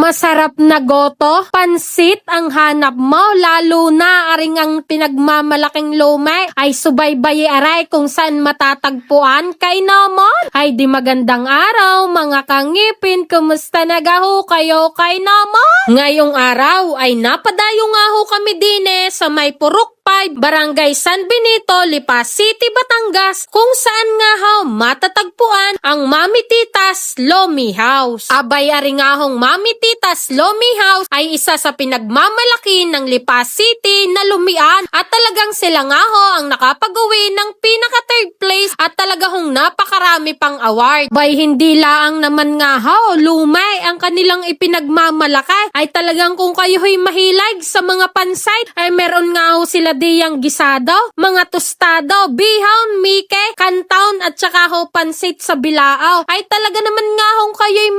Masarap na goto, pansit ang hanap mo, lalo na aring ang pinagmamalaking lumay ay subaybayi aray kung saan matatagpuan kay naman. Ay di magandang araw mga kangipin, kumusta nagaho kayo kay naman? Ngayong araw ay napadayo nga ho kami dine sa may purok 5, Barangay San Benito, Lipa City, Batangas, kung saan nga ho matatagpuan ang Mami Titas Lomi House. Abay ari nga hong Mami Titas Lomi House ay isa sa pinagmamalaki ng Lipa City na lumian at talagang sila nga ho ang nakapag-uwi ng pinaka third place at talaga hong napakarami pang award. Bay hindi laang naman nga ho, lumay ang kanilang ipinagmamalaki ay talagang kung kayo'y mahilig sa mga pansay ay meron nga ho sila diyang gisado, mga tostado, bihon, mike, kantaon at saka ho pansit sa bilao. Ay talaga naman nga hong kayo'y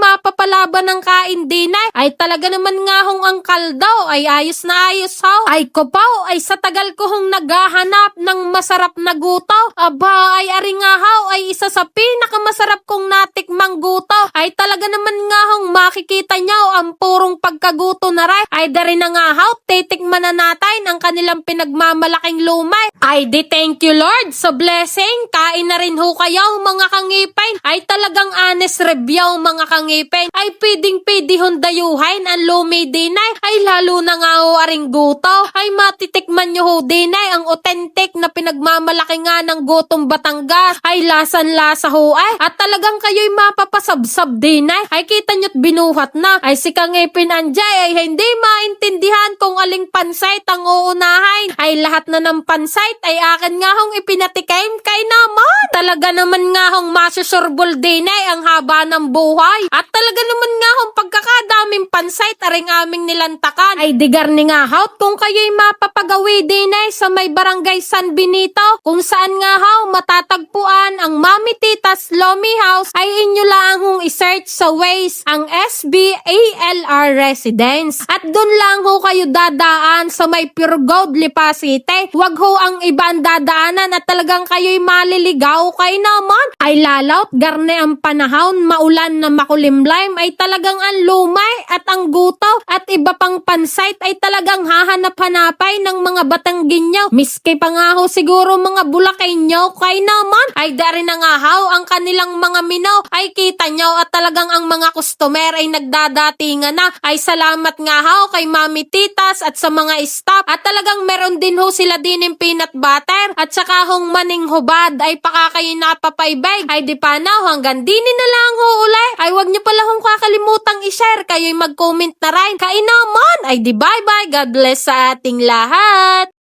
mapapalaban ng kain dinay. Ay talaga naman nga hong ang kaldo ay ayos na ayos ho. Ay kopaw ay sa tagal ko hong naghahanap ng masarap na guto. Aba ay ari nga ho ay isa sa pinakamasarap kong natikmang guto. Ay talaga naman nga hong makikita nyo ang purong pagkaguto na rin. Ay dari na nga ho, titikman na natin ang kanilang pinagmamalaking lumay. Ay di thank you Lord sa blessing. Kain na rin ho kayo mga kangipin. Ay talagang honest review mga kangipin. Ay pwedeng pwede hundayuhin ang lumi dinay. Ay lalo na nga ho aring guto. Ay matitikman nyo ho dinay ang authentic na pinagmamalaki nga ng gutong Batangas. Ay lasan-lasa ho ay. At talagang kayo'y mapapasabsab dinay. Ay kita nyo't binuhat na. Ay si kangipin anjay ay hindi maintindihan kung aling pansayt ang uunahin. Ay lahat na ng pansayt ay akin nga hong ipinatikim kay naman. Talaga naman nga hong masusurbol din ay ang haba ng buhay. At talaga naman nga hong pagkakadaming pansayt aring aming nilantakan. Ay digar ni nga haut kung kayo'y mapapagawi din ay sa may barangay San Benito. Kung saan nga haw matatagpuan ang Mami Titas Lomi House ay inyo lang hong isearch sa Waze ang SBALR Residence. At doon lang ho kayo dadaan sa may Pure Gold Lipa City. Huwag ho ang iba ang dadaanan at talagang kayo'y maliligaw kay naman. Ay lalaut, garne ang panahon, maulan na makulimlim ay talagang ang lumay at ang guto at iba pang pansite ay talagang hahanap-hanapay ng mga Batangginyo. Miski pa nga ho siguro mga Bulakenyo kay naman. Ay dari na nga ho ang kanilang mga mino ay kita nyo at talagang ang mga customer ay nagdadatingan na. Ay salamat nga ho kay Mami Titas at sa mga staff. At talagang meron din ho sila din yung peanut butter. At saka hong maning hubad. Ay paka kayo napapaybay. Ay di pa na hanggang dini na lang ho ulay ay wag niyo pala hong kakalimutang i-share. Kayo'y mag-comment na rin. Kain naman. Ay di bye bye God bless sa ating lahat